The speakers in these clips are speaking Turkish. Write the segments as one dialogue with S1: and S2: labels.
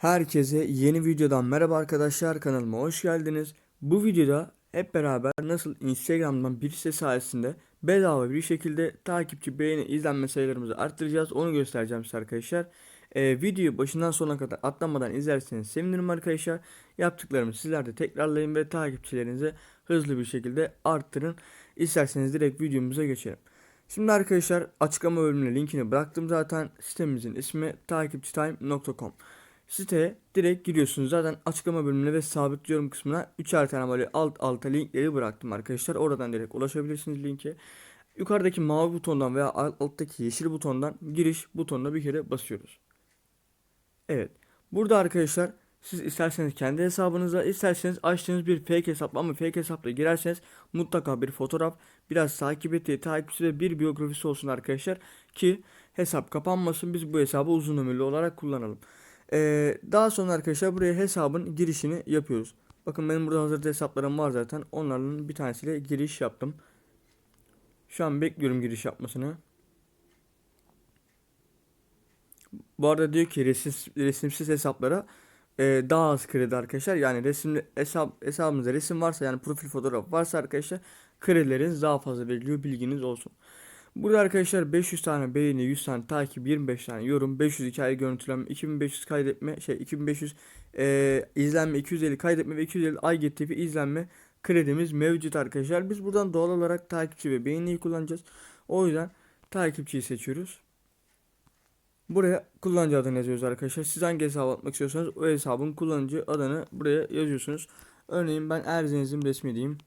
S1: Herkese yeni videodan merhaba arkadaşlar kanalıma hoş geldiniz. Bu videoda hep beraber nasıl Instagram'dan bir site sayesinde bedava bir şekilde takipçi, beğeni, izlenme sayılarımızı arttıracağız. Onu göstereceğim size arkadaşlar. Ee, videoyu başından sonuna kadar atlamadan izlerseniz sevinirim arkadaşlar. Yaptıklarımı sizler de tekrarlayın ve takipçilerinizi hızlı bir şekilde arttırın. İsterseniz direkt videomuza geçelim. Şimdi arkadaşlar açıklama bölümüne linkini bıraktım zaten. Sitemizin ismi takipçitime.com. Siteye direkt giriyorsunuz. Zaten açıklama bölümüne ve sabitliyorum kısmına üçer tane böyle alt alta linkleri bıraktım arkadaşlar. Oradan direkt ulaşabilirsiniz linke. Yukarıdaki mavi butondan veya alt- alttaki yeşil butondan giriş butonuna bir kere basıyoruz. Evet. Burada arkadaşlar siz isterseniz kendi hesabınıza isterseniz açtığınız bir fake hesap ama fake hesapla girerseniz mutlaka bir fotoğraf biraz takip ettiği takipçisi ve bir biyografisi olsun arkadaşlar ki hesap kapanmasın biz bu hesabı uzun ömürlü olarak kullanalım. Ee, daha sonra arkadaşlar buraya hesabın girişini yapıyoruz. Bakın benim burada hazırda hesaplarım var zaten. Onlardan bir tanesiyle giriş yaptım. Şu an bekliyorum giriş yapmasını. Bu arada diyor ki resimsiz, resimsiz hesaplara e, daha az kredi arkadaşlar. Yani resimli hesap hesabınızda resim varsa yani profil fotoğraf varsa arkadaşlar kredileriniz daha fazla veriliyor bilginiz olsun. Burada arkadaşlar 500 tane beğeni, 100 tane takip, 25 tane yorum, 500 hikaye görüntülenme, 2500 kaydetme, şey 2500 e, izlenme, 250 kaydetme ve 250 IGTV izlenme kredimiz mevcut arkadaşlar. Biz buradan doğal olarak takipçi ve beğeniyi kullanacağız. O yüzden takipçiyi seçiyoruz. Buraya kullanıcı adını yazıyoruz arkadaşlar. Siz hangi hesabı atmak istiyorsanız o hesabın kullanıcı adını buraya yazıyorsunuz. Örneğin ben Erzeniz'in resmi diyeyim.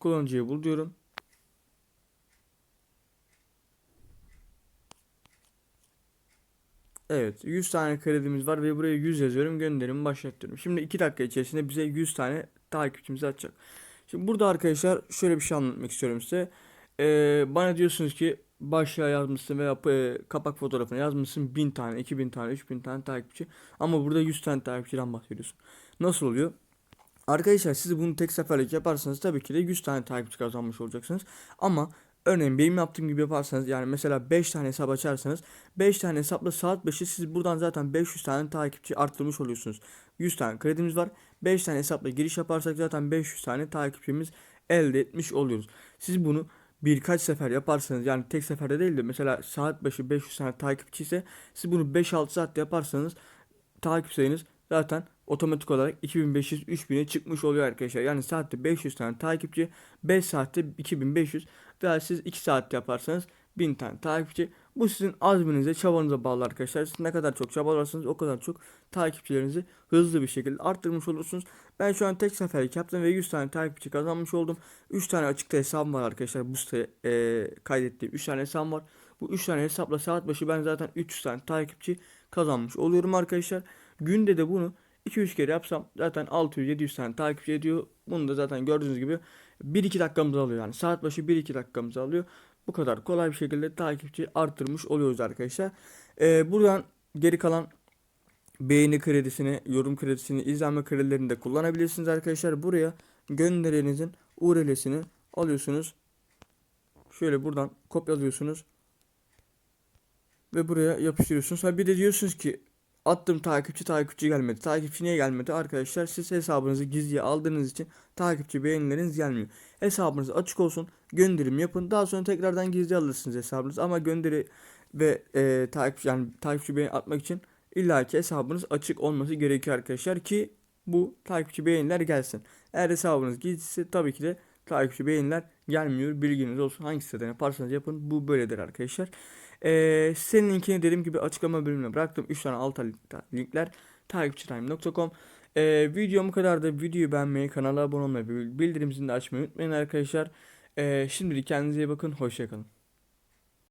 S1: Kullanıcıyı bul diyorum. Evet 100 tane kredimiz var ve buraya 100 yazıyorum gönderimi başlatıyorum. Şimdi 2 dakika içerisinde bize 100 tane takipçimizi atacak. Şimdi burada arkadaşlar şöyle bir şey anlatmak istiyorum size. Ee, bana diyorsunuz ki başlığa yazmışsın veya e, kapak fotoğrafına yazmışsın 1000 tane, 2000 tane, 3000 tane takipçi. Ama burada 100 tane takipçiden bahsediyorsun. Nasıl oluyor? Arkadaşlar siz bunu tek seferlik yaparsanız tabii ki de 100 tane takipçi kazanmış olacaksınız. Ama örneğin benim yaptığım gibi yaparsanız yani mesela 5 tane hesap açarsanız 5 tane hesapla saat başı siz buradan zaten 500 tane takipçi arttırmış oluyorsunuz. 100 tane kredimiz var. 5 tane hesapla giriş yaparsak zaten 500 tane takipçimiz elde etmiş oluyoruz. Siz bunu birkaç sefer yaparsanız yani tek seferde değil de mesela saat başı 500 tane takipçi ise siz bunu 5-6 saatte yaparsanız takip sayınız zaten otomatik olarak 2500-3000'e çıkmış oluyor arkadaşlar. Yani saatte 500 tane takipçi 5 saatte 2500 veya siz 2 saatte yaparsanız 1000 tane takipçi. Bu sizin azminize, çabanıza bağlı arkadaşlar. Siz ne kadar çok çabalarsanız o kadar çok takipçilerinizi hızlı bir şekilde arttırmış olursunuz. Ben şu an tek seferlik yaptım ve 100 tane takipçi kazanmış oldum. 3 tane açıkta hesabım var arkadaşlar. Bu siteye e, kaydettiğim 3 tane hesabım var. Bu 3 tane hesapla saat başı ben zaten 300 tane takipçi kazanmış oluyorum arkadaşlar. Günde de bunu 2-3 kere yapsam zaten 600-700 tane takipçi ediyor. Bunu da zaten gördüğünüz gibi 1-2 dakikamızı alıyor yani. Saat başı 1-2 dakikamızı alıyor. Bu kadar kolay bir şekilde takipçi arttırmış oluyoruz arkadaşlar. Ee, buradan geri kalan beğeni kredisini, yorum kredisini, izlenme kredilerini de kullanabilirsiniz arkadaşlar. Buraya gönderinizin URL'sini alıyorsunuz. Şöyle buradan kopyalıyorsunuz. Ve buraya yapıştırıyorsunuz. Ha bir de diyorsunuz ki attım takipçi takipçi gelmedi. Takipçi niye gelmedi? Arkadaşlar siz hesabınızı gizliye aldığınız için takipçi beğenileriniz gelmiyor. Hesabınız açık olsun. Gönderim yapın. Daha sonra tekrardan gizli alırsınız hesabınızı. Ama gönderi ve e, takipçi yani takipçi beğeni atmak için illaki hesabınız açık olması gerekiyor arkadaşlar ki bu takipçi beğeniler gelsin. Eğer hesabınız gizliyse tabii ki de takipçi beğeniler gelmiyor. Bilginiz olsun. Hangi siteden yaparsanız yapın. Bu böyledir arkadaşlar. Ee, senin linkini dediğim gibi açıklama bölümüne bıraktım. 3 tane alt linkler takipçitime.com ee, Videom kadar da videoyu beğenmeyi, kanala abone olmayı, bildirim zilini açmayı unutmayın arkadaşlar. Ee, şimdilik kendinize iyi bakın. Hoşçakalın.